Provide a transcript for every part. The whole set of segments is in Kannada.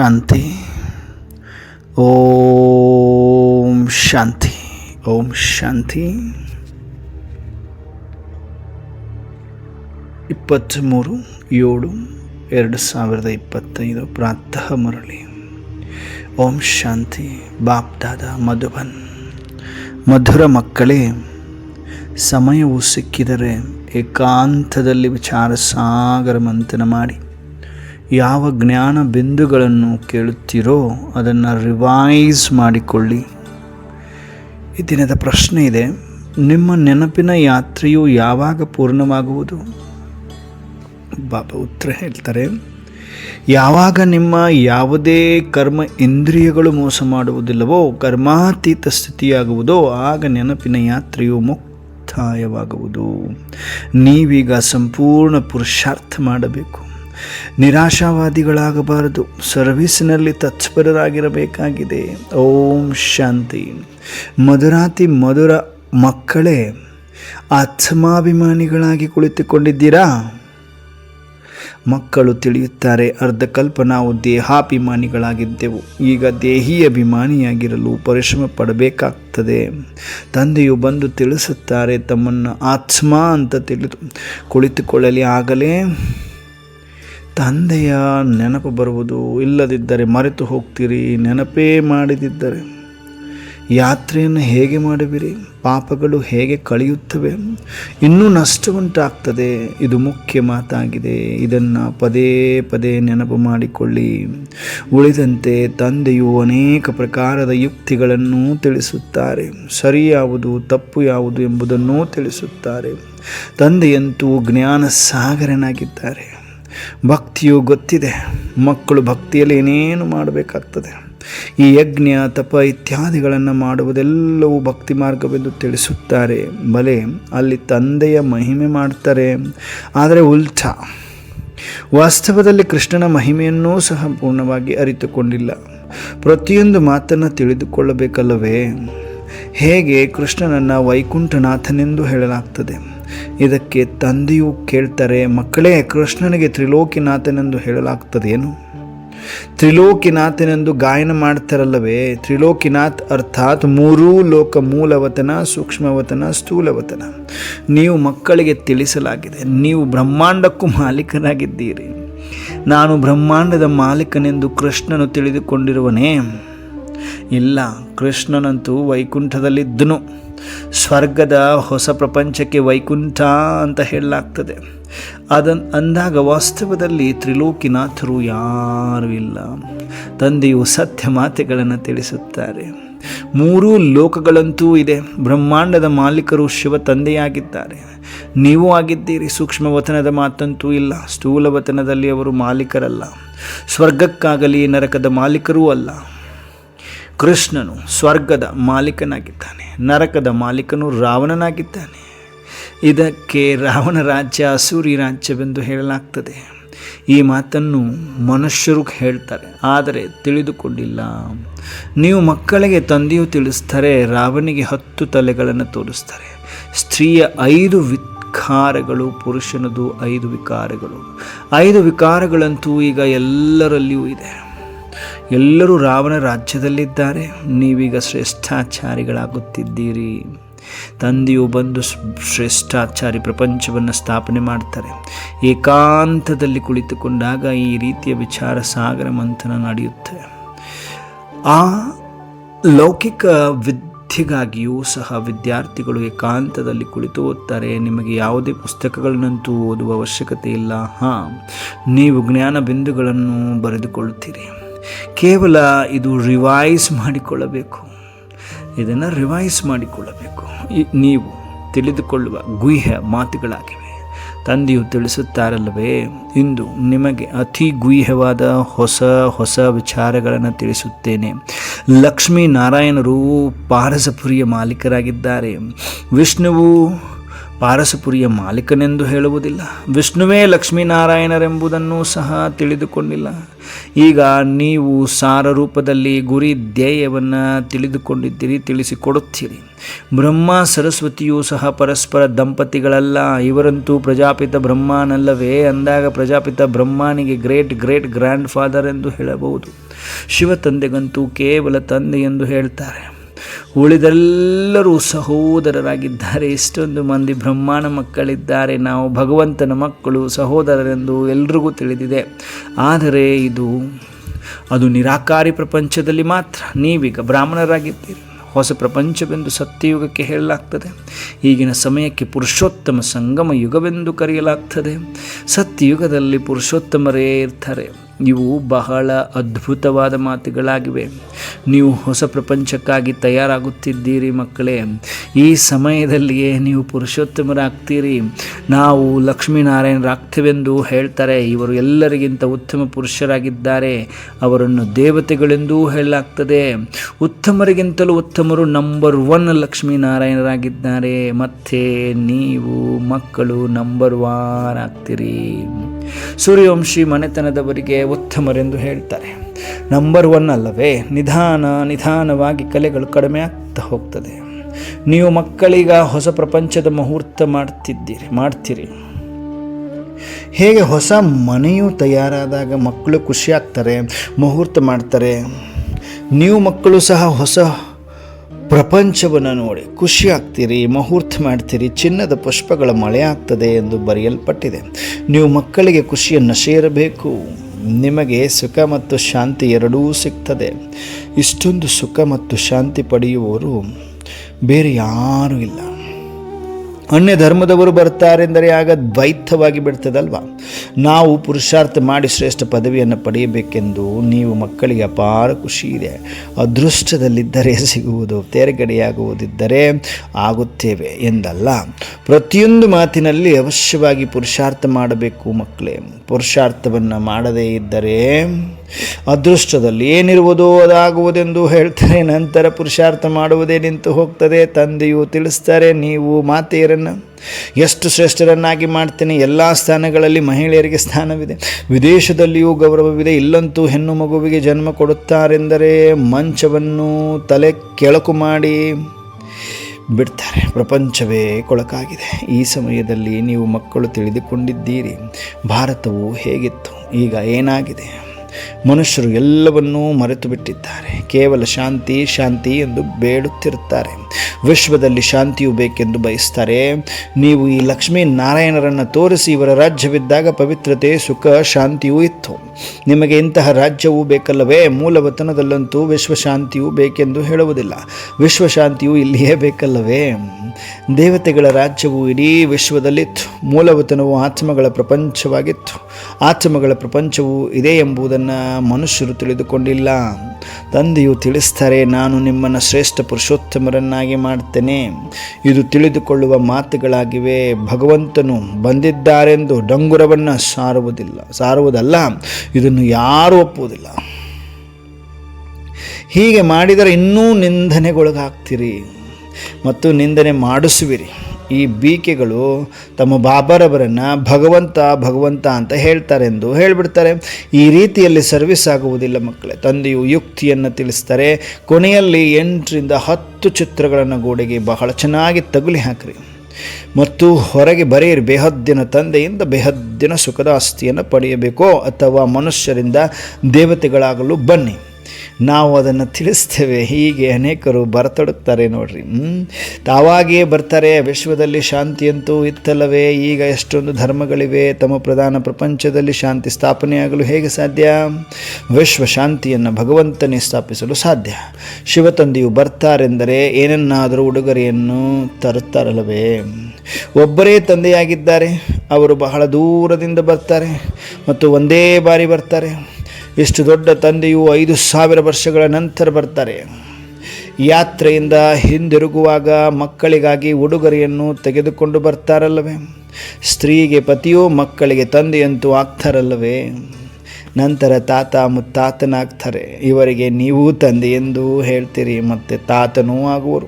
ಶಾಂತಿ. ಓಂ ಶಾಂತಿ. ಓಂ ಶಾಂತಿ. ಇಪ್ಪತ್ತ್ಮೂರು ಏಳು ಎರಡು ಸಾವಿರದ ಇಪ್ಪತ್ತೈದು ಪ್ರಾತಃ ಮುರಳಿ. ಓಂ ಶಾಂತಿ. ಬಾಪ್ದಾದ ಮಧುಬನ್. ಮಧುರ ಮಕ್ಕಳೇ, ಸಮಯವು ಸಿಕ್ಕಿದರೆ ಏಕಾಂತದಲ್ಲಿ ವಿಚಾರ ಸಾಗರ ಮಂಥನ ಮಾಡಿ. ಯಾವ ಜ್ಞಾನ ಬಿಂದುಗಳನ್ನು ಕೇಳುತ್ತೀರೋ ಅದನ್ನು ರಿವೈಸ್ ಮಾಡಿಕೊಳ್ಳಿ. ಈ ದಿನದ ಪ್ರಶ್ನೆ ಇದೆ, ನಿಮ್ಮ ನೆನಪಿನ ಯಾತ್ರೆಯು ಯಾವಾಗ ಪೂರ್ಣವಾಗುವುದು? ಬಾಬಾ ಉತ್ತರ ಹೇಳ್ತಾರೆ, ಯಾವಾಗ ನಿಮ್ಮ ಯಾವುದೇ ಕರ್ಮ ಇಂದ್ರಿಯಗಳು ಮೋಸ ಮಾಡುವುದಿಲ್ಲವೋ, ಕರ್ಮಾತೀತ ಸ್ಥಿತಿಯಾಗುವುದೋ, ಆಗ ನೆನಪಿನ ಯಾತ್ರೆಯು ಮುಕ್ತಾಯವಾಗುವುದು. ನೀವೀಗ ಸಂಪೂರ್ಣ ಪುರುಷಾರ್ಥ ಮಾಡಬೇಕು. ನಿರಾಶಾವಾದಿಗಳಾಗಬಾರದು. ಸರ್ವಿಸ್ನಲ್ಲಿ ತತ್ಪರರಾಗಿರಬೇಕಾಗಿದೆ. ಓಂ ಶಾಂತಿ. ಮಧುರಾತಿ ಮಧುರ ಮಕ್ಕಳೇ, ಆತ್ಮಾಭಿಮಾನಿಗಳಾಗಿ ಕುಳಿತುಕೊಂಡಿದ್ದೀರಾ? ಮಕ್ಕಳು ತಿಳಿಯುತ್ತಾರೆ ಅರ್ಧಕಲ್ಪ ನಾವು ದೇಹಾಭಿಮಾನಿಗಳಾಗಿದ್ದೆವು. ಈಗ ದೇಹಿ ಅಭಿಮಾನಿಯಾಗಿರಲು ಪರಿಶ್ರಮ ಪಡಬೇಕಾಗ್ತದೆ. ತಂದೆಯು ಬಂದು ತಿಳಿಸುತ್ತಾರೆ, ತಮ್ಮನ್ನು ಆತ್ಮ ಅಂತ ತಿಳಿದು. ಕುಳಿತುಕೊಳ್ಳಲಿ, ಆಗಲೇ. ತಂದೆಯ ನೆನಪು ಬರುವುದು ಇಲ್ಲದಿದ್ದರೆ ಮರೆತು ಹೋಗ್ತೀರಿ, ನೆನಪೇ ಮಾಡಿದಿದ್ದರೆ. ಯಾತ್ರೆಯನ್ನು ಹೇಗೆ ಮಾಡುವಿರಿ? ಪಾಪಗಳು ಹೇಗೆ ಕಳೆಯುತ್ತವೆ? ಇನ್ನೂ ನಷ್ಟವುಂಟಾಗ್ತದೆ. ಇದು ಮುಖ್ಯ ಮಾತಾಗಿದೆ. ಇದನ್ನು ಪದೇ ಪದೇ ನೆನಪು ಮಾಡಿಕೊಳ್ಳಿ. ಉಳಿದಂತೆ ತಂದೆಯು ಅನೇಕ ಪ್ರಕಾರದ ಯುಕ್ತಿಗಳನ್ನು ತಿಳಿಸುತ್ತಾರೆ. ಸರಿ ಯಾವುದು, ತಪ್ಪು ಯಾವುದು ಎಂಬುದನ್ನು ತಿಳಿಸುತ್ತಾರೆ. ತಂದೆಯಂತೂ ಜ್ಞಾನ ಸಾಗರನಾಗಿದ್ದಾರೆ ಭಕ್ತಿಯು ಗೊತ್ತಿದೆ. ಮಕ್ಕಳು ಭಕ್ತಿಯಲ್ಲಿ ಏನೇನು ಮಾಡಬೇಕಾಗ್ತದೆ? ಈ ಯಜ್ಞ, ತಪ ಇತ್ಯಾದಿಗಳನ್ನು ಮಾಡುವುದೆಲ್ಲವೂ ಭಕ್ತಿ ಮಾರ್ಗವೆಂದು ತಿಳಿಸುತ್ತಾರೆ. ಬಲೆ ಅಲ್ಲಿ ತಂದೆಯ ಮಹಿಮೆ ಮಾಡ್ತಾರೆ. ಆದರೆ ಉಲ್ಟ, ವಾಸ್ತವದಲ್ಲಿ ಕೃಷ್ಣನ ಮಹಿಮೆಯನ್ನೂ ಸಹ ಪೂರ್ಣವಾಗಿ ಅರಿತುಕೊಂಡಿಲ್ಲ. ಪ್ರತಿಯೊಂದು ಮಾತನ್ನು ತಿಳಿದುಕೊಳ್ಳಬೇಕಲ್ಲವೇ? ಹೇಗೆ ಕೃಷ್ಣನನ್ನು ವೈಕುಂಠನಾಥನೆಂದು ಹೇಳಲಾಗ್ತದೆ? ಇದಕ್ಕೆ ತಂದೆಯು ಕೇಳ್ತಾರೆ, ಮಕ್ಕಳೇ, ಕೃಷ್ಣನಿಗೆ ತ್ರಿಲೋಕಿನಾಥನೆಂದು ಹೇಳಲಾಗ್ತದೇನು? ತ್ರಿಲೋಕಿನಾಥನೆಂದು ಗಾಯನ ಮಾಡ್ತಾರಲ್ಲವೇ? ತ್ರಿಲೋಕಿನಾಥ್ ಅರ್ಥಾತ್ ಮೂರೂ ಲೋಕ ಮೂಲವತನ, ಸೂಕ್ಷ್ಮವತನ, ಸ್ಥೂಲವತನ. ನೀವು ಮಕ್ಕಳಿಗೆ ತಿಳಿಸಲಾಗಿದೆ, ನೀವು ಬ್ರಹ್ಮಾಂಡಕ್ಕೂ ಮಾಲೀಕನಾಗಿದ್ದೀರಿ ನಾನು ಬ್ರಹ್ಮಾಂಡದ ಮಾಲೀಕನೆಂದು ಕೃಷ್ಣನು ತಿಳಿದುಕೊಂಡಿರುವನೇ? ಇಲ್ಲ, ಕೃಷ್ಣನಂತೂ ವೈಕುಂಠದಲ್ಲಿದ್ದನು. ಸ್ವರ್ಗದ ಹೊಸ ಪ್ರಪಂಚಕ್ಕೆ ವೈಕುಂಠ ಅಂತ ಹೇಳಲಾಗ್ತದೆ. ಅದನ್ನು ಅಂದಾಗ ವಾಸ್ತವದಲ್ಲಿ ತ್ರಿಲೋಕಿನಾಥರು ಯಾರೂ ಇಲ್ಲ. ತಂದೆಯು ಸತ್ಯ ಮಾತೆಗಳನ್ನು ತಿಳಿಸುತ್ತಾರೆ. ಮೂರೂ ಲೋಕಗಳಂತೂ ಇದೆ. ಬ್ರಹ್ಮಾಂಡದ ಮಾಲೀಕರು ಶಿವ ತಂದೆಯಾಗಿದ್ದಾರೆ. ನೀವು ಆಗಿದ್ದೀರಿ. ಸೂಕ್ಷ್ಮ ವತನದ ಮಾತಂತೂ ಇಲ್ಲ. ಸ್ಥೂಲವತನದಲ್ಲಿ ಅವರು ಮಾಲೀಕರಲ್ಲ. ಸ್ವರ್ಗಕ್ಕಾಗಲಿ ನರಕದ ಮಾಲೀಕರೂ ಅಲ್ಲ. ಕೃಷ್ಣನು ಸ್ವರ್ಗದ ಮಾಲೀಕನಾಗಿದ್ದಾನೆ, ನರಕದ ಮಾಲೀಕನು ರಾವಣನಾಗಿದ್ದಾನೆ. ಇದಕ್ಕೆ ರಾವಣ ರಾಜ್ಯ, ಅಸೂರಿ ರಾಜ್ಯವೆಂದು ಹೇಳಲಾಗ್ತದೆ. ಈ ಮಾತನ್ನು ಮನುಷ್ಯರು ಹೇಳ್ತಾರೆ, ಆದರೆ ತಿಳಿದುಕೊಂಡಿಲ್ಲ. ನೀವು ಮಕ್ಕಳಿಗೆ ತಂದೆಯು ತಿಳಿಸ್ತಾರೆ ರಾವಣಿಗೆ ಹತ್ತು ತಲೆಗಳನ್ನು ತೋರಿಸ್ತಾರೆ. ಸ್ತ್ರೀಯ ಐದು ವಿಕಾರಗಳು, ಪುರುಷನದು ಐದು ವಿಕಾರಗಳು. ಐದು ವಿಕಾರಗಳಂತೂ ಈಗ ಎಲ್ಲರಲ್ಲಿಯೂ ಇದೆ. ಎಲ್ಲರೂ ರಾವಣ ರಾಜ್ಯದಲ್ಲಿದ್ದಾರೆ. ನೀವೀಗ ಶ್ರೇಷ್ಠಾಚಾರಿಗಳಾಗುತ್ತಿದ್ದೀರಿ. ತಂದೆಯು ಬಂದು ಶ್ರೇಷ್ಠಾಚಾರಿ ಪ್ರಪಂಚವನ್ನು ಸ್ಥಾಪನೆ ಮಾಡ್ತಾರೆ. ಏಕಾಂತದಲ್ಲಿ ಕುಳಿತುಕೊಂಡಾಗ ಈ ರೀತಿಯ ವಿಚಾರ ಸಾಗರ ಮಂಥನ ನಡೆಯುತ್ತೆ. ಆ ಲೌಕಿಕ ವಿದ್ಯೆಗಾಗಿಯೂ ಸಹ ವಿದ್ಯಾರ್ಥಿಗಳು ಏಕಾಂತದಲ್ಲಿ ಕುಳಿತು ಓದ್ತಾರೆ. ನಿಮಗೆ ಯಾವುದೇ ಪುಸ್ತಕಗಳನ್ನಂತೂ ಓದುವ ಅವಶ್ಯಕತೆ ಇಲ್ಲ. ಹಾಂ, ನೀವು ಜ್ಞಾನ ಬಿಂದುಗಳನ್ನು ಬರೆದುಕೊಳ್ಳುತ್ತೀರಿ. ಕೇವಲ ಇದು ರಿವೈಸ್ ಮಾಡಿಕೊಳ್ಳಬೇಕು. ಇದನ್ನು ರಿವೈಸ್ ಮಾಡಿಕೊಳ್ಳಬೇಕು. ನೀವು ತಿಳಿದುಕೊಳ್ಳುವ ಗುಹ್ಯ ಮಾತುಗಳಾಗಿವೆ. ತಂದೆಯು ತಿಳಿಸುತ್ತಾರಲ್ಲವೇ? ಇಂದು ನಿಮಗೆ ಅತಿ ಗುಹ್ಯವಾದ ಹೊಸ ಹೊಸ ವಿಚಾರಗಳನ್ನು ತಿಳಿಸುತ್ತೇನೆ. ಲಕ್ಷ್ಮೀ ನಾರಾಯಣರು ಪಾರಸಪುರಿಯ ಮಾಲೀಕರಾಗಿದ್ದಾರೆ. ವಿಷ್ಣುವು ಪಾರಸಪುರಿಯ ಮಾಲೀಕನೆಂದು ಹೇಳುವುದಿಲ್ಲ. ವಿಷ್ಣುವೇ ಲಕ್ಷ್ಮೀನಾರಾಯಣರೆಂಬುದನ್ನು ಸಹ ತಿಳಿದುಕೊಂಡಿಲ್ಲ. ಈಗ ನೀವು ಸಾರ ರೂಪದಲ್ಲಿ ಗುರಿ ಧ್ಯೇಯವನ್ನು ತಿಳಿದುಕೊಂಡಿದ್ದೀರಿ, ತಿಳಿಸಿಕೊಡುತ್ತೀರಿ. ಬ್ರಹ್ಮ, ಸರಸ್ವತಿಯೂ ಸಹ ಪರಸ್ಪರ ದಂಪತಿಗಳಲ್ಲ. ಇವರಂತೂ ಪ್ರಜಾಪಿತ ಬ್ರಹ್ಮನಲ್ಲವೇ. ಅಂದಾಗ ಪ್ರಜಾಪಿತ ಬ್ರಹ್ಮನಿಗೆ ಗ್ರೇಟ್ ಗ್ರೇಟ್ ಗ್ರ್ಯಾಂಡ್ ಫಾದರ್ ಎಂದು ಹೇಳಬಹುದು. ಶಿವ ತಂದೆಗಂತೂ ಕೇವಲ ತಂದೆ ಎಂದು ಹೇಳ್ತಾರೆ. ಉಳಿದೆಲ್ಲರೂ ಸಹೋದರರಾಗಿದ್ದಾರೆ. ಎಷ್ಟೊಂದು ಮಂದಿ ಬ್ರಹ್ಮಾಂಡ ಮಕ್ಕಳಿದ್ದಾರೆ. ನಾವು ಭಗವಂತನ ಮಕ್ಕಳು, ಸಹೋದರರೆಂದು ಎಲ್ರಿಗೂ ತಿಳಿದಿದೆ. ಆದರೆ ಇದು, ಅದು ನಿರಾಕಾರಿ ಪ್ರಪಂಚದಲ್ಲಿ ಮಾತ್ರ. ನೀವೀಗ ಬ್ರಾಹ್ಮಣರಾಗಿದ್ದೀರಿ. ಹೊಸ ಪ್ರಪಂಚವೆಂದು ಸತ್ಯಯುಗಕ್ಕೆ ಹೇಳಲಾಗ್ತದೆ. ಈಗಿನ ಸಮಯಕ್ಕೆ ಪುರುಷೋತ್ತಮ ಸಂಗಮ ಯುಗವೆಂದು ಕರೆಯಲಾಗ್ತದೆ. ಸತ್ಯಯುಗದಲ್ಲಿ ಪುರುಷೋತ್ತಮರೇ ಇರ್ತಾರೆ. ಇವು ಬಹಳ ಅದ್ಭುತವಾದ ಮಾತುಗಳಾಗಿವೆ. ನೀವು ಹೊಸ ಪ್ರಪಂಚಕ್ಕಾಗಿ ತಯಾರಾಗುತ್ತಿದ್ದೀರಿ ಮಕ್ಕಳೇ. ಈ ಸಮಯದಲ್ಲಿಯೇ ನೀವು ಪುರುಷೋತ್ತಮರಾಗ್ತೀರಿ. ನಾವು ಲಕ್ಷ್ಮೀನಾರಾಯಣರಾಗ್ತೇವೆಂದು ಹೇಳ್ತಾರೆ. ಇವರು ಎಲ್ಲರಿಗಿಂತ ಉತ್ತಮ ಪುರುಷರಾಗಿದ್ದಾರೆ. ಅವರನ್ನು ದೇವತೆಗಳೆಂದೂ ಹೇಳಲಾಗ್ತದೆ. ಉತ್ತಮರಿಗಿಂತಲೂ ಉತ್ತಮರು ನಂಬರ್ ಒನ್ ಲಕ್ಷ್ಮೀನಾರಾಯಣರಾಗಿದ್ದಾರೆ. ಮತ್ತೆ ನೀವು ಮಕ್ಕಳು ನಂಬರ್ ಒನ್ ಆಗ್ತೀರಿ. ಸೂರ್ಯವಂಶಿ ಮನೆತನದವರಿಗೆ ಉತ್ತಮರೆಂದು ಹೇಳ್ತಾರೆ. ನಂಬರ್ ಒನ್ ಅಲ್ಲವೇ, ನಿಧಾನ ನಿಧಾನವಾಗಿ ಕಲೆಗಳು ಕಡಿಮೆ ಆಗ್ತಾ ಹೋಗ್ತದೆ. ನೀವು ಮಕ್ಕಳೀಗ ಹೊಸ ಪ್ರಪಂಚದ ಮುಹೂರ್ತ ಮಾಡ್ತಿದ್ದೀರಿ, ಮಾಡ್ತೀರಿ. ಹೇಗೆ ಹೊಸ ಮನೆಯು ತಯಾರಾದಾಗ ಮಕ್ಕಳು ಖುಷಿಯಾಗ್ತಾರೆ ಮುಹೂರ್ತ ಮಾಡ್ತಾರೆ. ನೀವು ಮಕ್ಕಳು ಸಹ ಹೊಸ ಪ್ರಪಂಚವನ್ನು ನೋಡಿ ಖುಷಿ ಆಗ್ತೀರಿ, ಮುಹೂರ್ತ ಮಾಡ್ತೀರಿ, ಚಿನ್ನದ ಪುಷ್ಪಗಳ ಮಳೆ ಆಗ್ತದೆ ಎಂದು ಬರೆಯಲ್ಪಟ್ಟಿದೆ. ನೀವು ಮಕ್ಕಳಿಗೆ ಖುಷಿಯನ್ನು ಸೇರಬೇಕು. ನಿಮಗೆ ಸುಖ ಮತ್ತು ಶಾಂತಿ ಎರಡೂ ಸಿಗ್ತದೆ. ಇಷ್ಟೊಂದು ಸುಖ ಮತ್ತು ಶಾಂತಿ ಪಡೆಯುವವರು ಬೇರೆ ಯಾರೂ ಇಲ್ಲ. ಅನ್ಯ ಧರ್ಮದವರು ಬರ್ತಾರೆಂದರೆ ಆಗ ದ್ವೈತವಾಗಿ ಬಿಡ್ತದಲ್ವ? ನಾವು ಪುರುಷಾರ್ಥ ಮಾಡಿ ಶ್ರೇಷ್ಠ ಪದವಿಯನ್ನು ಪಡೆಯಬೇಕೆಂದು ನೀವು ಮಕ್ಕಳಿಗೆ ಅಪಾರ ಖುಷಿ ಇದೆ. ಅದೃಷ್ಟದಲ್ಲಿದ್ದರೆ ಸಿಗುವುದು, ತೇರ್ಗಡೆಯಾಗುವುದಿದ್ದರೆ ಆಗುತ್ತೇವೆ ಎಂದಲ್ಲ. ಪ್ರತಿಯೊಂದು ಮಾತಿನಲ್ಲಿ ಅವಶ್ಯವಾಗಿ ಪುರುಷಾರ್ಥ ಮಾಡಬೇಕು ಮಕ್ಕಳೇ. ಪುರುಷಾರ್ಥವನ್ನು ಮಾಡದೇ ಇದ್ದರೆ ಅದೃಷ್ಟದಲ್ಲಿ ಏನಿರುವುದೋ ಅದಾಗುವುದೆಂದು ಹೇಳ್ತಾರೆ, ನಂತರ ಪುರುಷಾರ್ಥ ಮಾಡುವುದೇ ನಿಂತು ಹೋಗ್ತದೆ. ತಂದೆಯು ತಿಳಿಸ್ತಾರೆ, ನೀವು ಮಾತೆಯರನ್ನು ಎಷ್ಟು ಶ್ರೇಷ್ಠರನ್ನಾಗಿ ಮಾಡ್ತೇನೆ? ಎಲ್ಲ ಸ್ಥಾನಗಳಲ್ಲಿ ಮಹಿಳೆಯರಿಗೆ ಸ್ಥಾನವಿದೆ. ವಿದೇಶದಲ್ಲಿಯೂ ಗೌರವವಿದೆ. ಇಲ್ಲಂತೂ ಹೆಣ್ಣು ಮಗುವಿಗೆ ಜನ್ಮ ಕೊಡುತ್ತಾರೆಂದರೆ ಮಂಚವನ್ನು ತಲೆ ಕೆಳಕು ಮಾಡಿ ಬಿಡ್ತಾರೆ. ಪ್ರಪಂಚವೇ ಕೊಳಕಾಗಿದೆ. ಈ ಸಮಯದಲ್ಲಿ ನೀವು ಮಕ್ಕಳು ತಿಳಿದುಕೊಂಡಿದ್ದೀರಿ. ಭಾರತವು ಹೇಗಿತ್ತು? ಈಗ ಏನಾಗಿದೆ? ಮನುಷ್ಯರು ಎಲ್ಲವನ್ನೂ ಮರೆತು ಬಿಟ್ಟಿದ್ದಾರೆ. ಕೇವಲ ಶಾಂತಿ ಶಾಂತಿ ಎಂದು ಬೇಡುತ್ತಿರುತ್ತಾರೆ. ವಿಶ್ವದಲ್ಲಿ ಶಾಂತಿಯು ಬೇಕೆಂದು ಬಯಸ್ತಾರೆ. ನೀವು ಈ ಲಕ್ಷ್ಮೀ ನಾರಾಯಣರನ್ನು ತೋರಿಸಿ ಇವರ ರಾಜ್ಯವಿದ್ದಾಗ ಪವಿತ್ರತೆ, ಸುಖ, ಶಾಂತಿಯೂ ಇತ್ತು. ನಿಮಗೆ ಇಂತಹ ರಾಜ್ಯವೂ ಬೇಕಲ್ಲವೇ? ಮೂಲವತನದಲ್ಲಂತೂ ವಿಶ್ವಶಾಂತಿಯೂ ಬೇಕೆಂದು ಹೇಳುವುದಿಲ್ಲ. ವಿಶ್ವಶಾಂತಿಯು ಇಲ್ಲಿಯೇ ಬೇಕಲ್ಲವೇ? ದೇವತೆಗಳ ರಾಜ್ಯವು ಇಡೀ ವಿಶ್ವದಲ್ಲಿತ್ತು. ಮೂಲವತನವು ಆತ್ಮಗಳ ಪ್ರಪಂಚವಾಗಿತ್ತು. ಆತ್ಮಗಳ ಪ್ರಪಂಚವು ಇದೆ ಎಂಬುದನ್ನು ಮನುಷ್ಯರು ತಿಳಿದುಕೊಂಡಿಲ್ಲ. ತಂದೆಯು ತಿಳಿಸ್ತಾರೆ ನಾನು ನಿಮ್ಮನ್ನು ಶ್ರೇಷ್ಠ ಪುರುಷೋತ್ತಮರನ್ನಾಗಿ ಮಾಡ್ತೇನೆ. ಇದು ತಿಳಿದುಕೊಳ್ಳುವ ಮಾತುಗಳಾಗಿವೆ. ಭಗವಂತನು ಬಂದಿದ್ದಾರೆಂದು ಡಂಗುರವನ್ನು ಸಾರುವುದಿಲ್ಲ, ಸಾರುವುದಲ್ಲ, ಇದನ್ನು ಯಾರೂ ಒಪ್ಪುವುದಿಲ್ಲ. ಹೀಗೆ ಮಾಡಿದರೆ ಇನ್ನೂ ನಿಂದನೆಗೊಳಗಾಗ್ತೀರಿ ಮತ್ತು ನಿಂದನೆ ಮಾಡಿಸುವಿರಿ. ಈ ಬೀಕೆಗಳು ತಮ್ಮ ಬಾಬರವರನ್ನು ಭಗವಂತ ಭಗವಂತ ಅಂತ ಹೇಳ್ತಾರೆಂದು ಹೇಳಿಬಿಡ್ತಾರೆ. ಈ ರೀತಿಯಲ್ಲಿ ಸರ್ವಿಸ್ ಆಗುವುದಿಲ್ಲ ಮಕ್ಕಳೇ. ತಂದೆಯು ಯುಕ್ತಿಯನ್ನು ತಿಳಿಸ್ತಾರೆ. ಕೊನೆಯಲ್ಲಿ ಎಂಟರಿಂದ ಹತ್ತು ಚಿತ್ರಗಳನ್ನು ಗೋಡೆಗೆ ಬಹಳ ಚೆನ್ನಾಗಿ ತಗುಲಿ ಹಾಕ್ರಿ. ಮತ್ತು ಹೊರಗೆ ಬರೆಯಿರಿ, ಬೇಹದ್ದಿನ ತಂದೆಯಿಂದ ಬೇಹದ್ದಿನ ಸುಖದ ಆಸ್ತಿಯನ್ನು ಪಡೆಯಬೇಕೋ ಅಥವಾ ಮನುಷ್ಯರಿಂದ ದೇವತೆಗಳಾಗಲು ಬನ್ನಿ. ನಾವು ಅದನ್ನು ತಿಳಿಸ್ತೇವೆ. ಹೀಗೆ ಅನೇಕರು ಬರತೊಡಗ್ತಾರೆ ನೋಡ್ರಿ. ತಾವಾಗಿಯೇ ಬರ್ತಾರೆ. ವಿಶ್ವದಲ್ಲಿ ಶಾಂತಿಯಂತೂ ಇತ್ತಲ್ಲವೇ? ಈಗ ಎಷ್ಟೊಂದು ಧರ್ಮಗಳಿವೆ. ತಮ್ಮ ಪ್ರಧಾನ ಪ್ರಪಂಚದಲ್ಲಿ ಶಾಂತಿ ಸ್ಥಾಪನೆಯಾಗಲು ಹೇಗೆ ಸಾಧ್ಯ? ವಿಶ್ವ ಶಾಂತಿಯನ್ನು ಭಗವಂತನೇ ಸ್ಥಾಪಿಸಲು ಸಾಧ್ಯ. ಶಿವತಂದೆಯು ಬರ್ತಾರೆಂದರೆ ಏನನ್ನಾದರೂ ಉಡುಗೊರೆಯನ್ನು ತರುತ್ತಾರಲ್ಲವೇ? ಒಬ್ಬರೇ ತಂದೆಯಾಗಿದ್ದಾರೆ. ಅವರು ಬಹಳ ದೂರದಿಂದ ಬರ್ತಾರೆ. ಮತ್ತು ಒಂದೇ ಬಾರಿ ಬರ್ತಾರೆ. ಎಷ್ಟು ದೊಡ್ಡ ತಂದೆಯು ಐದು ಸಾವಿರ ವರ್ಷಗಳ ನಂತರ ಬರ್ತಾರೆ. ಯಾತ್ರೆಯಿಂದ ಹಿಂದಿರುಗುವಾಗ ಮಕ್ಕಳಿಗಾಗಿ ಉಡುಗೊರೆಯನ್ನು ತೆಗೆದುಕೊಂಡು ಬರ್ತಾರಲ್ಲವೇ? ಸ್ತ್ರೀಗೆ ಪತಿಯೋ ಮಕ್ಕಳಿಗೆ ತಂದೆಯಂತೂ ಆಗ್ತಾರಲ್ಲವೇ? ನಂತರ ತಾತ ಮುತ್ತಾತನಾಗ್ತಾರೆ. ಇವರಿಗೆ ನೀವು ತಂದೆ ಎಂದು ಹೇಳ್ತೀರಿ, ಮತ್ತು ತಾತನೂ ಆಗುವರು.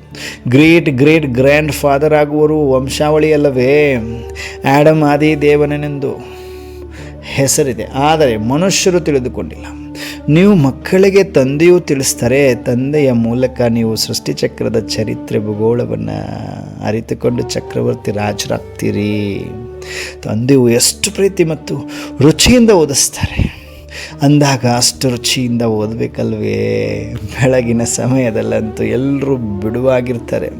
ಗ್ರೇಟ್ ಗ್ರೇಟ್ ಗ್ರ್ಯಾಂಡ್ ಫಾದರ್ ಆಗುವರು ವಂಶಾವಳಿ ಅಲ್ಲವೇ ಆ್ಯಡಮ್ ಆದಿ ದೇವನನೆಂದು ಹೆಸರಿದೆ. ಆದರೆ ಮನುಷ್ಯರು ತಿಳಿದುಕೊಂಡಿಲ್ಲ. ನೀವು ಮಕ್ಕಳಿಗೆ ತಂದೆಯು ತಿಳಿಸ್ತಾರೆ, ತಂದೆಯ ಮೂಲಕ ನೀವು ಸೃಷ್ಟಿಚಕ್ರದ ಚರಿತ್ರೆ, ಭೂಗೋಳವನ್ನು ಅರಿತುಕೊಂಡು ಚಕ್ರವರ್ತಿ ರಾಜರಾಗ್ತೀರಿ. ತಂದೆಯು ಎಷ್ಟು ಪ್ರೀತಿ ಮತ್ತು ರುಚಿಯಿಂದ ಓದಿಸ್ತಾರೆ. ಅಂದಾಗ ಅಷ್ಟು ರುಚಿಯಿಂದ ಓದಬೇಕಲ್ವೇ? ಬೆಳಗಿನ ಸಮಯದಲ್ಲಂತೂ ಎಲ್ಲರೂ ಬಿಡುವಾಗಿರ್ತಾರೆ.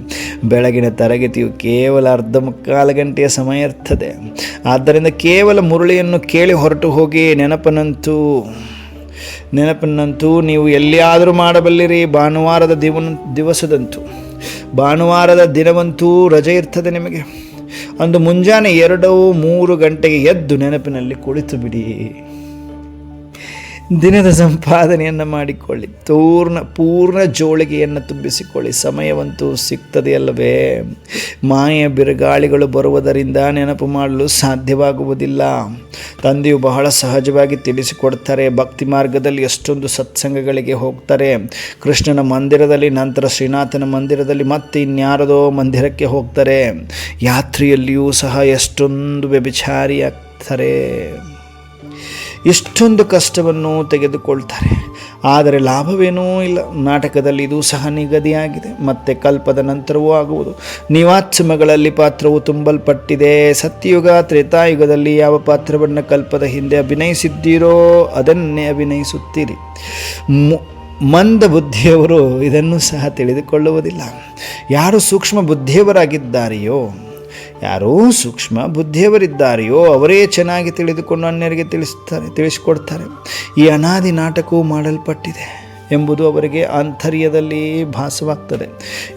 ಬೆಳಗಿನ ತರಗತಿಯು ಕೇವಲ ಅರ್ಧ ಮುಕ್ಕಾಲು ಗಂಟೆಯ ಸಮಯ ಇರ್ತದೆ. ಆದ್ದರಿಂದ ಕೇವಲ ಮುರುಳಿಯನ್ನು ಕೇಳಿ ಹೊರಟು ಹೋಗಿ ನೆನಪನ್ನಂತೂ ನೆನಪನ್ನಂತೂ ನೀವು ಎಲ್ಲಿಯಾದರೂ ಮಾಡಬಲ್ಲಿರಿ, ಭಾನುವಾರದ ದಿವನ, ದಿವಸದಂತೂ. ಭಾನುವಾರದ ದಿನವಂತೂ ರಜೆ ಇರ್ತದೆ ನಿಮಗೆ. ಅಂದು ಮುಂಜಾನೆ ಎರಡು ಮೂರು ಗಂಟೆಗೆ ಎದ್ದು ನೆನಪಿನಲ್ಲಿ ಕುಳಿತು ಬಿಡಿ ದಿನದ ಸಂಪಾದನೆಯನ್ನು ಮಾಡಿಕೊಳ್ಳಿ. ಪೂರ್ಣ ಪೂರ್ಣ ಜೋಳಿಗೆಯನ್ನು ತುಂಬಿಸಿಕೊಳ್ಳಿ. ಸಮಯವಂತೂ ಸಿಗ್ತದೆಯಲ್ಲವೇ ಮಾಯ ಬಿರುಗಾಳಿಗಳು ಬರುವುದರಿಂದ ನೆನಪು ಮಾಡಲು ಸಾಧ್ಯವಾಗುವುದಿಲ್ಲ. ತಂದೆಯು ಬಹಳ ಸಹಜವಾಗಿ ತಿಳಿಸಿಕೊಡ್ತಾರೆ. ಭಕ್ತಿ ಮಾರ್ಗದಲ್ಲಿ ಎಷ್ಟೊಂದು ಸತ್ಸಂಗಗಳಿಗೆ ಹೋಗ್ತಾರೆ. ಕೃಷ್ಣನ ಮಂದಿರದಲ್ಲಿ, ನಂತರ ಶ್ರೀನಾಥನ ಮಂದಿರದಲ್ಲಿ ಮತ್ತೆ ಇನ್ಯಾರದೋ ಮಂದಿರಕ್ಕೆ ಹೋಗ್ತಾರೆ. ಯಾತ್ರೆಯಲ್ಲಿಯೂ ಸಹ ಎಷ್ಟೊಂದು ವ್ಯಭಿಚಾರಿಯಾಗ್ತಾರೆ. ಇಷ್ಟೊಂದು ಕಷ್ಟವನ್ನು ತೆಗೆದುಕೊಳ್ತಾರೆ. ಆದರೆ ಲಾಭವೇನೂ ಇಲ್ಲ. ನಾಟಕದಲ್ಲಿ ಇದು ಸಹ ನಿಗದಿಯಾಗಿದೆ. ಮತ್ತೆ ಕಲ್ಪದ ನಂತರವೂ ಆಗುವುದು. ನಿವಾತ್ಸಮಗಳಲ್ಲಿ ಪಾತ್ರವು ತುಂಬಲ್ಪಟ್ಟಿದೆ. ಸತ್ಯಯುಗ ತ್ರೇತಾಯುಗದಲ್ಲಿ ಯಾವ ಪಾತ್ರವನ್ನು ಕಲ್ಪದ ಹಿಂದೆ ಅಭಿನಯಿಸಿದ್ದೀರೋ ಅದನ್ನೇ ಅಭಿನಯಿಸುತ್ತೀರಿ. ಮಂದ ಬುದ್ಧಿಯವರು ಇದನ್ನು ಸಹ ತಿಳಿದುಕೊಳ್ಳುವುದಿಲ್ಲ. ಯಾರು ಸೂಕ್ಷ್ಮ ಬುದ್ಧಿಯವರಾಗಿದ್ದಾರೆಯೋ ಯಾರೋ ಸೂಕ್ಷ್ಮ ಬುದ್ಧಿಯವರಿದ್ದಾರೆಯೋ ಅವರೇ ಚೆನ್ನಾಗಿ ತಿಳಿದುಕೊಂಡು ಅನ್ಯರಿಗೆ ತಿಳಿಸ್ತಾರೆ, ತಿಳಿಸಿಕೊಡ್ತಾರೆ. ಈ ಅನಾದಿ ನಾಟಕವು ಮಾಡಲ್ಪಟ್ಟಿದೆ ಎಂಬುದು ಅವರಿಗೆ ಆಂತರ್ಯದಲ್ಲಿ ಭಾಸವಾಗ್ತದೆ.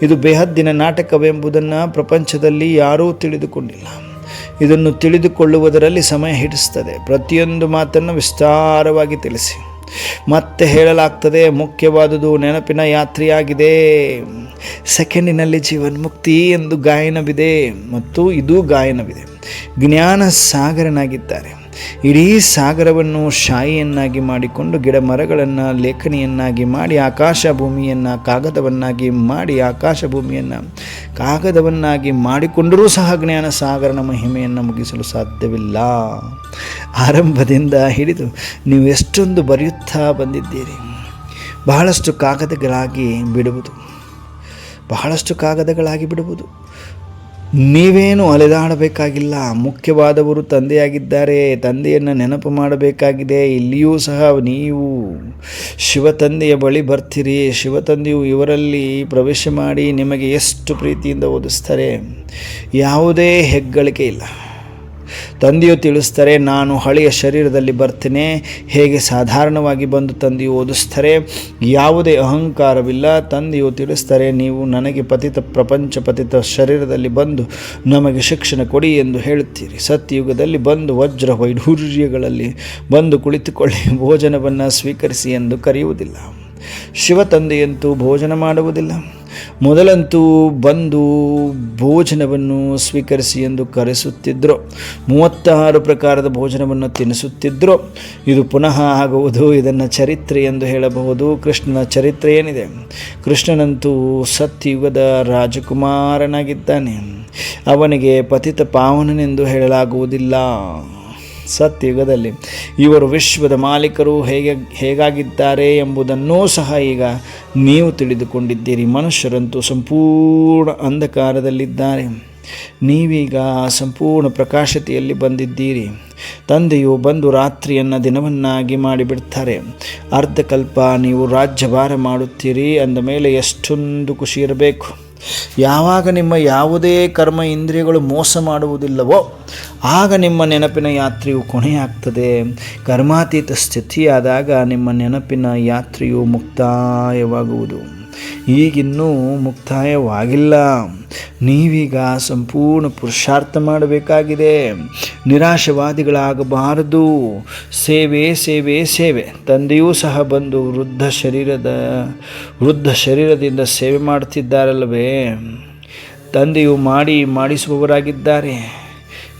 ಇದು ಬೇಹದ್ದಿನ ನಾಟಕವೆಂಬುದನ್ನು ಪ್ರಪಂಚದಲ್ಲಿ ಯಾರೂ ತಿಳಿದುಕೊಂಡಿಲ್ಲ. ಇದನ್ನು ತಿಳಿದುಕೊಳ್ಳುವುದರಲ್ಲಿ ಸಮಯ ಹಿಡಿಸ್ತದೆ. ಪ್ರತಿಯೊಂದು ಮಾತನ್ನು ವಿಸ್ತಾರವಾಗಿ ತಿಳಿಸಿ. ಮತ್ತೆ ಹೇಳಲಾಗ್ತದೆ, ಮುಖ್ಯವಾದುದು ನೆನಪಿನ ಯಾತ್ರೆಯಾಗಿದೆ. ಸೆಕೆಂಡಿನಲ್ಲಿ ಜೀವನ್ಮುಕ್ತಿ ಎಂದು ಗಾಯನವಿದೆ ಮತ್ತು ಇದು ಗಾಯನವಿದೆ. ಜ್ಞಾನ ಸಾಗರನಾಗಿದ್ದಾರೆ. ಇಡೀ ಸಾಗರವನ್ನು ಶಾಯಿಯನ್ನಾಗಿ ಮಾಡಿಕೊಂಡು ಗಿಡ ಮರಗಳನ್ನು ಲೇಖನಿಯನ್ನಾಗಿ ಮಾಡಿ ಆಕಾಶ ಭೂಮಿಯನ್ನು ಕಾಗದವನ್ನಾಗಿ ಮಾಡಿ ಆಕಾಶ ಭೂಮಿಯನ್ನು ಕಾಗದವನ್ನಾಗಿ ಮಾಡಿಕೊಂಡರೂ ಸಹ ಜ್ಞಾನ ಸಾಗರನ ಮಹಿಮೆಯನ್ನು ಮುಗಿಸಲು ಸಾಧ್ಯವಿಲ್ಲ. ಆರಂಭದಿಂದ ಹಿಡಿದು ನೀವು ಎಷ್ಟೊಂದು ಬರೆಯುತ್ತಾ ಬಂದಿದ್ದೀರಿ. ಬಹಳಷ್ಟು ಕಾಗದಗಳಾಗಿ ಬಿಡುವುದು. ಬಹಳಷ್ಟು ಕಾಗದಗಳಾಗಿ ಬಿಡುವುದು. ನೀವೇನು ಅಲೆದಾಡಬೇಕಾಗಿಲ್ಲ. ಮುಖ್ಯವಾದವರು ತಂದೆಯಾಗಿದ್ದಾರೆ. ತಂದೆಯನ್ನು ನೆನಪು ಮಾಡಬೇಕಾಗಿದೆ. ಇಲ್ಲಿಯೂ ಸಹ ನೀವು ಶಿವತಂದೆಯ ಬಳಿ ಬರ್ತೀರಿ. ಶಿವತಂದೆಯು ಇವರಲ್ಲಿ ಪ್ರವೇಶ ಮಾಡಿ ನಿಮಗೆ ಎಷ್ಟು ಪ್ರೀತಿಯಿಂದ ಓದಿಸ್ತಾರೆ? ಯಾವುದೇ ಹೆಗ್ಗಳಿಕೆ ಇಲ್ಲ. ತಂದೆಯು ತಿಳಿಸ್ತಾರೆ, ನಾನು ಹಳೆಯ ಶರೀರದಲ್ಲಿ ಬರ್ತೇನೆ, ಹೇಗೆ ಸಾಧಾರಣವಾಗಿ ಬಂದು ತಂದೆಯು ಓದಿಸ್ತಾರೆ? ಯಾವುದೇ ಅಹಂಕಾರವಿಲ್ಲ. ತಂದೆಯು ತಿಳಿಸ್ತಾರೆ, ನೀವು ನನಗೆ ಪತಿತ, ಪ್ರಪಂಚ ಪತಿತ ಶರೀರದಲ್ಲಿ ಬಂದು ನಮಗೆ ಶಿಕ್ಷಣ ಕೊಡಿ ಎಂದು ಹೇಳುತ್ತೀರಿ. ಸತ್ಯಯುಗದಲ್ಲಿ ಬಂದು ವಜ್ರ ವೈಢೂರ್ಯಗಳಲ್ಲಿ ಬಂದು ಕುಳಿತುಕೊಳ್ಳಿ, ಭೋಜನವನ್ನು ಸ್ವೀಕರಿಸಿ ಎಂದು ಕರೆಯುವುದಿಲ್ಲ. ಶಿವ ತಂದೆಯಂತೂ ಭೋಜನ ಮಾಡುವುದಿಲ್ಲ. ಮೊದಲಂತೂ ಬಂದು ಭೋಜನವನ್ನು ಸ್ವೀಕರಿಸಿ ಎಂದು ಕರೆಸುತ್ತಿದ್ದರು ಮೂವತ್ತಾರು ಪ್ರಕಾರದ ಭೋಜನವನ್ನು ತಿನ್ನಿಸುತ್ತಿದ್ದರು ಇದು ಪುನಃ ಆಗುವುದು, ಇದನ್ನು ಚರಿತ್ರೆ ಎಂದು ಹೇಳಬಹುದು. ಕೃಷ್ಣನ ಚರಿತ್ರೆ ಏನಿದೆ? ಕೃಷ್ಣನಂತೂ ಸತ್ಯುಗದ ರಾಜಕುಮಾರನಾಗಿದ್ದಾನೆ. ಅವನಿಗೆ ಪತಿತ ಪಾವನನೆಂದು ಹೇಳಲಾಗುವುದಿಲ್ಲ. ಸತ್ಯಯುಗದಲ್ಲಿ. ಇವರು ವಿಶ್ವದ ಮಾಲೀಕರು ಹೇಗೆ, ಹೇಗಾಗಿದ್ದಾರೆ ಎಂಬುದನ್ನೂ ಸಹ ಈಗ ನೀವು ತಿಳಿದುಕೊಂಡಿದ್ದೀರಿ. ಮನುಷ್ಯರಂತೂ ಸಂಪೂರ್ಣ ಅಂಧಕಾರದಲ್ಲಿದ್ದಾರೆ. ನೀವೀಗ ಸಂಪೂರ್ಣ ಪ್ರಕಾಶತೆಯಲ್ಲಿ ಬಂದಿದ್ದೀರಿ. ತಂದೆಯು ಬಂದು ರಾತ್ರಿಯನ್ನು ದಿನವನ್ನಾಗಿ ಮಾಡಿಬಿಡ್ತಾರೆ. ಅರ್ಧಕಲ್ಪ ನೀವು ರಾಜ್ಯಭಾರ ಮಾಡುತ್ತೀರಿ, ಅಂದ ಮೇಲೆ ಎಷ್ಟೊಂದು ಖುಷಿ ಇರಬೇಕು. ಯಾವಾಗ ನಿಮ್ಮ ಯಾವುದೇ ಕರ್ಮ ಇಂದ್ರಿಯಗಳು ಮೋಸ ಮಾಡುವುದಿಲ್ಲವೋ, ಆಗ ನಿಮ್ಮ ನೆನಪಿನ ಯಾತ್ರೆಯು ಕೊನೆಯಾಗ್ತದೆ. ಕರ್ಮಾತೀತ ಸ್ಥಿತಿಯಾದಾಗ ನಿಮ್ಮ ನೆನಪಿನ ಯಾತ್ರೆಯು ಮುಕ್ತಾಯವಾಗುವುದು. ಈಗಿನ್ನೂ ಮುಕ್ತಾಯವಾಗಿಲ್ಲ. ನೀವೀಗ ಸಂಪೂರ್ಣ ಪುರುಷಾರ್ಥ ಮಾಡಬೇಕಾಗಿದೆ. ನಿರಾಶವಾದಿಗಳಾಗಬಾರದು. ಸೇವೆ ಸೇವೆ ಸೇವೆ. ತಂದೆಯೂ ಸಹ ಬಂದು ವೃದ್ಧ ಶರೀರದ, ವೃದ್ಧ ಶರೀರದಿಂದ ಸೇವೆ ಮಾಡುತ್ತಿದ್ದಾರಲ್ಲವೇ? ತಂದೆಯು ಮಾಡಿ ಮಾಡಿಸುವವರಾಗಿದ್ದಾರೆ.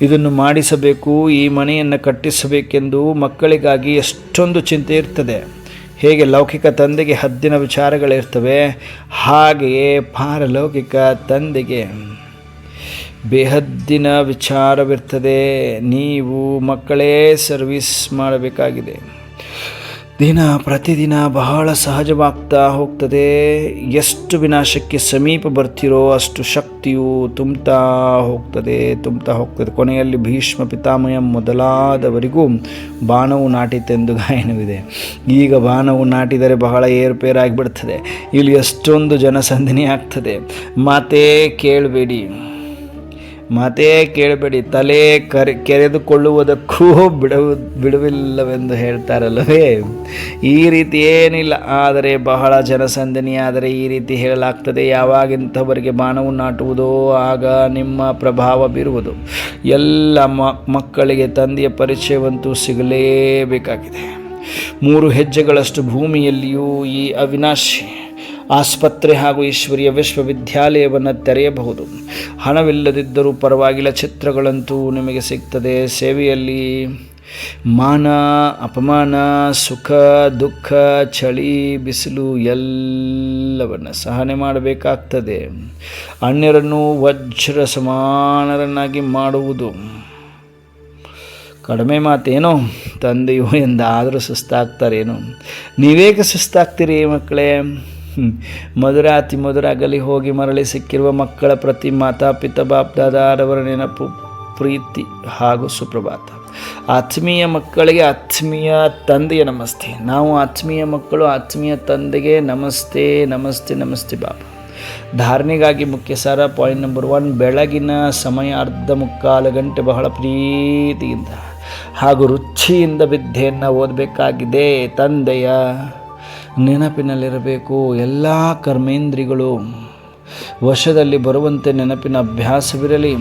ಇದನ್ನು ಮಾಡಿಸಬೇಕು, ಈ ಮನೆಯನ್ನು ಕಟ್ಟಿಸಬೇಕೆಂದು ಮಕ್ಕಳಿಗಾಗಿ ಎಷ್ಟೊಂದು ಚಿಂತೆ ಇರ್ತದೆ. ಹೇಗೆ ಲೌಕಿಕ ತಂದೆಗೆ ಹದ್ದಿನ ವಿಚಾರಗಳಿರ್ತವೆ ಹಾಗೆಯೇ ಪಾರಲೌಕಿಕ ತಂದೆಗೆ ಬೇಹದ್ದಿನ ವಿಚಾರವಿರ್ತದೆ. ನೀವು ಮಕ್ಕಳೇ ಸರ್ವಿಸ್ ಮಾಡಬೇಕಾಗಿದೆ. ದಿನ ಪ್ರತಿದಿನ ಬಹಳ ಸಹಜವಾಗ್ತಾ ಹೋಗ್ತದೆ. ಎಷ್ಟು ವಿನಾಶಕ್ಕೆ ಸಮೀಪ ಬರ್ತಿರೋ ಅಷ್ಟು ಶಕ್ತಿಯು ತುಂಬ್ತಾ ಹೋಗ್ತದೆ ತುಂಬ್ತಾ ಹೋಗ್ತದೆ. ಕೊನೆಯಲ್ಲಿ ಭೀಷ್ಮ ಪಿತಾಮಯ ಮೊದಲಾದವರಿಗೂ ಬಾಣವು ನಾಟಿತೆಂದು ಗಾಯನವಿದೆ. ಈಗ ಬಾಣವು ನಾಟಿದರೆ ಬಹಳ ಏರುಪೇರಾಗಿಬಿಡ್ತದೆ ಇಲ್ಲಿ ಎಷ್ಟೊಂದು ಜನಸಂದಣಿ ಆಗ್ತದೆ. ಮಾತೇ ಕೇಳಬೇಡಿ. ಮಾತೇ ಕೇಳಬೇಡಿ, ತಲೆ ಕರೆ ಕೆರೆದುಕೊಳ್ಳುವುದಕ್ಕೂ ಬಿಡುವು, ಬಿಡುವಿಲ್ಲವೆಂದು ಹೇಳ್ತಾರಲ್ಲವೇ? ಈ ರೀತಿ ಏನಿಲ್ಲ, ಆದರೆ ಬಹಳ ಜನಸಂದಿನಿಯಾದರೆ ಈ ರೀತಿ ಹೇಳಲಾಗ್ತದೆ ಯಾವಾಗಿಂಥವರಿಗೆ ಬಾಣವು ನಾಟುವುದೋ ಆಗ ನಿಮ್ಮ ಪ್ರಭಾವ ಬೀರುವುದು ಎಲ್ಲ ಮಕ್ಕಳಿಗೆ ತಂದೆಯ ಪರಿಚಯವಂತೂ ಸಿಗಲೇಬೇಕಾಗಿದೆ. ಮೂರು ಹೆಜ್ಜೆಗಳಷ್ಟು ಭೂಮಿಯಲ್ಲಿಯೂ ಈ ಅವಿನಾಶಿ ಆಸ್ಪತ್ರೆ ಹಾಗೂ ಈಶ್ವರಿಯ ವಿಶ್ವವಿದ್ಯಾಲಯವನ್ನು ತೆರೆಯಬಹುದು. ಹಣವಿಲ್ಲದಿದ್ದರೂ ಪರವಾಗಿಲ್ಲ, ಚಿತ್ರಗಳಂತೂ ನಿಮಗೆ ಸಿಗ್ತದೆ. ಸೇವೆಯಲ್ಲಿ ಮಾನ, ಅಪಮಾನ, ಸುಖ, ದುಃಖ, ಚಳಿ, ಬಿಸಿಲು ಎಲ್ಲವನ್ನು ಸಹನೆ ಮಾಡಬೇಕಾಗ್ತದೆ. ಅನ್ಯರನ್ನು ವಜ್ರ ಸಮಾನರನ್ನಾಗಿ ಮಾಡುವುದು ಕಡಿಮೆ ಮಾತೇನೋ? ತಂದೆಯೋ ಎಂದಾದರೂ ಸುಸ್ತಾಗ್ತಾರೇನೋ? ನೀವೇಕೆ ಸುಸ್ತಾಗ್ತೀರಿ ಮಕ್ಕಳೇ? ಮಧುರಾತಿ ಮಧುರ ಅಗಲಿ ಹೋಗಿ ಮರಳಿ ಸಿಕ್ಕಿರುವ ಮಕ್ಕಳ ಪ್ರತಿ ಮಾತಾ ಪಿತ ಬಾಪ್ದಾದಾರವರ ನೆನಪು ಪ್ರೀತಿ ಹಾಗೂ ಸುಪ್ರಭಾತ. ಆತ್ಮೀಯ ಮಕ್ಕಳಿಗೆ ಆತ್ಮೀಯ ತಂದೆಯ ನಮಸ್ತೆ. ನಾವು ಆತ್ಮೀಯ ಮಕ್ಕಳು, ಆತ್ಮೀಯ ತಂದೆಗೆ ನಮಸ್ತೆ ನಮಸ್ತೆ ನಮಸ್ತೆ ಬಾಬಾ ಧಾರಣೆಗಾಗಿ ಮುಖ್ಯ ಸಾರ ಪಾಯಿಂಟ್ ನಂಬರ್ ಒನ್, ಬೆಳಗಿನ ಸಮಯ ಅರ್ಧ ಮುಕ್ಕಾಲು ಗಂಟೆ ಬಹಳ ಪ್ರೀತಿಯಿಂದ ಹಾಗೂ ರುಚಿಯಿಂದ ವಿದ್ಯೆಯನ್ನು ಓದಬೇಕಾಗಿದೆ ತಂದೆಯ. ನೆನಪಿನಲ್ಲಿರಬೇಕು. ಎಲ್ಲ ಕರ್ಮೇಂದ್ರಿಗಳು ವಶದಲ್ಲಿ ಬರುವಂತೆ ನೆನಪಿನ ಅಭ್ಯಾಸವಿರಲಿ.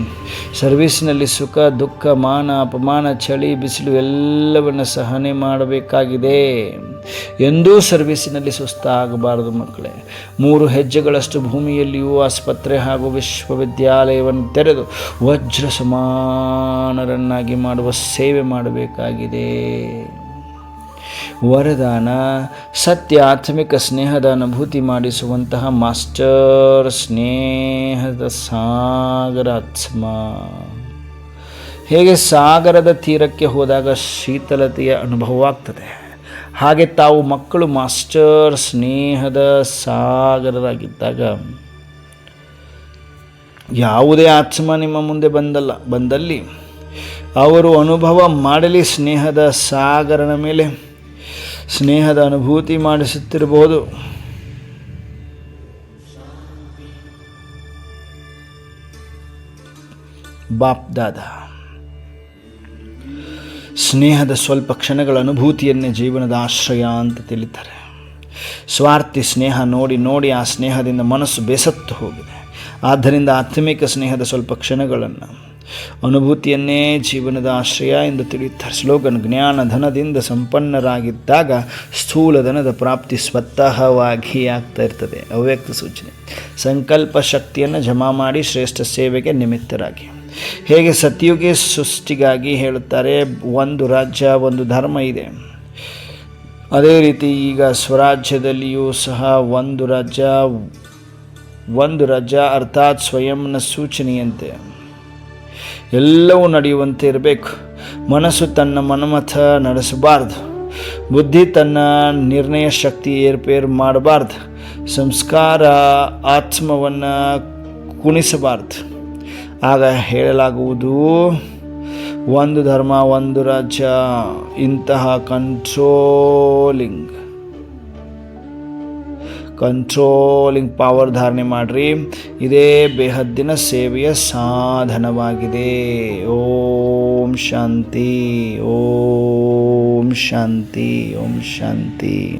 ಸರ್ವೀಸ್ನಲ್ಲಿ ಸುಖ, ದುಃಖ, ಮಾನ, ಅಪಮಾನ, ಚಳಿ, ಬಿಸಿಲು ಎಲ್ಲವನ್ನು ಸಹನೆ ಮಾಡಬೇಕಾಗಿದೆ. ಎಂದೂ ಸರ್ವೀಸಿನಲ್ಲಿ ಸುಸ್ತಾಗಬಾರದು ಮಕ್ಕಳೇ. ಮೂರು ಹೆಜ್ಜೆಗಳಷ್ಟು ಭೂಮಿಯಲ್ಲಿಯೂ ಆಸ್ಪತ್ರೆ ಹಾಗೂ ವಿಶ್ವವಿದ್ಯಾಲಯವನ್ನು ತೆರೆದು ವಜ್ರ ಸಮಾನರನ್ನಾಗಿ ಮಾಡುವ ಸೇವೆ ಮಾಡಬೇಕಾಗಿದೆ. ವರದಾನ, ಸತ್ಯ, ಆತ್ಮಿಕ ಸ್ನೇಹದ ಅನುಭೂತಿ ಮಾಡಿಸುವಂತಹ ಮಾಸ್ಟರ್ ಸ್ನೇಹದ ಸಾಗರ ಆತ್ಮ. ಹೇಗೆ ಸಾಗರದ ತೀರಕ್ಕೆ ಹೋದಾಗ ಶೀತಲತೆಯ ಅನುಭವವಾಗ್ತದೆ? ಹಾಗೆ ತಾವು ಮಕ್ಕಳು ಮಾಸ್ಟರ್ ಸ್ನೇಹದ ಸಾಗರರಾಗಿದ್ದಾಗ ಯಾವುದೇ ಆತ್ಮ ನಿಮ್ಮ ಮುಂದೆ ಬಂದಲ್ಲ, ಬಂದಲ್ಲಿ ಅವರು ಅನುಭವ ಮಾಡಲಿ ಸ್ನೇಹದ ಸಾಗರನ ಮೇಲೆ. ಸ್ನೇಹದ ಅನುಭೂತಿ ಮಾಡಿಸುತ್ತಿರಬಹುದು. ಬಾಪ್ದಾದ ಸ್ನೇಹದ ಸ್ವಲ್ಪ ಕ್ಷಣಗಳ ಅನುಭೂತಿಯನ್ನೇ ಜೀವನದ ಆಶ್ರಯ ಅಂತ ತಿಳಿತಾರೆ. ಸ್ವಾರ್ಥಿ ಸ್ನೇಹ ನೋಡಿ ನೋಡಿ ಆ ಸ್ನೇಹದಿಂದ ಮನಸ್ಸು ಬೇಸತ್ತು ಹೋಗಿದೆ. ಆದ್ದರಿಂದ ಆತ್ಮಿಕ ಸ್ನೇಹದ ಸ್ವಲ್ಪ ಕ್ಷಣಗಳನ್ನು ಅನುಭೂತಿಯನ್ನೇ ಜೀವನದ ಆಶ್ರಯ ಎಂದು ತಿಳಿಯುತ್ತಾರೆ. ಸ್ಲೋಗನ್ ಜ್ಞಾನ ಧನದಿಂದ ಸಂಪನ್ನರಾಗಿದ್ದಾಗ ಸ್ಥೂಲ ಧನದ ಪ್ರಾಪ್ತಿ ಸ್ವತಃವಾಗಿ ಆಗ್ತಾ ಇರ್ತದೆ. ಅವ್ಯಕ್ತ ಸೂಚನೆ. ಸಂಕಲ್ಪ ಶಕ್ತಿಯನ್ನು ಜಮಾ ಮಾಡಿ ಶ್ರೇಷ್ಠ ಸೇವೆಗೆ ನಿಮಿತ್ತರಾಗಿ. ಹೇಗೆ ಸತ್ಯುಗೆ ಸೃಷ್ಟಿಗಾಗಿ ಹೇಳುತ್ತಾರೆ, ಒಂದು ರಾಜ್ಯ, ಒಂದು ಧರ್ಮ ಇದೆ. ಅದೇ ರೀತಿ ಈಗ ಸ್ವರಾಜ್ಯದಲ್ಲಿಯೂ ಸಹ ಒಂದು ರಾಜ್ಯ ಒಂದು ರಾಜ್ಯ, ಅರ್ಥಾತ್ ಸ್ವಯಂನ ಸೂಚನೆಯಂತೆ. ಎಲ್ಲವೂ ನಡೆಯುವಂತೆ ಇರಬೇಕು. ಮನಸ್ಸು ತನ್ನ ಮನಮಥ ನಡೆಸಬಾರ್ದು. ಬುದ್ಧಿ ತನ್ನ ನಿರ್ಣಯ ಶಕ್ತಿ ಏರ್ಪೇರು ಮಾಡಬಾರ್ದು. ಸಂಸ್ಕಾರ ಆತ್ಮವನ್ನು ಕುಣಿಸಬಾರ್ದು. ಆಗ ಹೇಳಲಾಗುವುದು, ಒಂದು ಧರ್ಮ, ಒಂದು ರಾಜ್ಯ, ಇಂತಹ ಕಂಟ್ರೋಲಿಂಗ್ ಕಂಟ್ರೋಲಿಂಗ್ ಪವರ್ ಧಾರಣೆ ಮಾಡಿರಿ. ಇದೇ ಬೇಹದ್ದಿನ ಸೇವೆಯ ಸಾಧನವಾಗಿದೆ. ಓಂ ಶಾಂತಿ ಓಂ ಶಾಂತಿ ಓಂ ಶಾಂತಿ.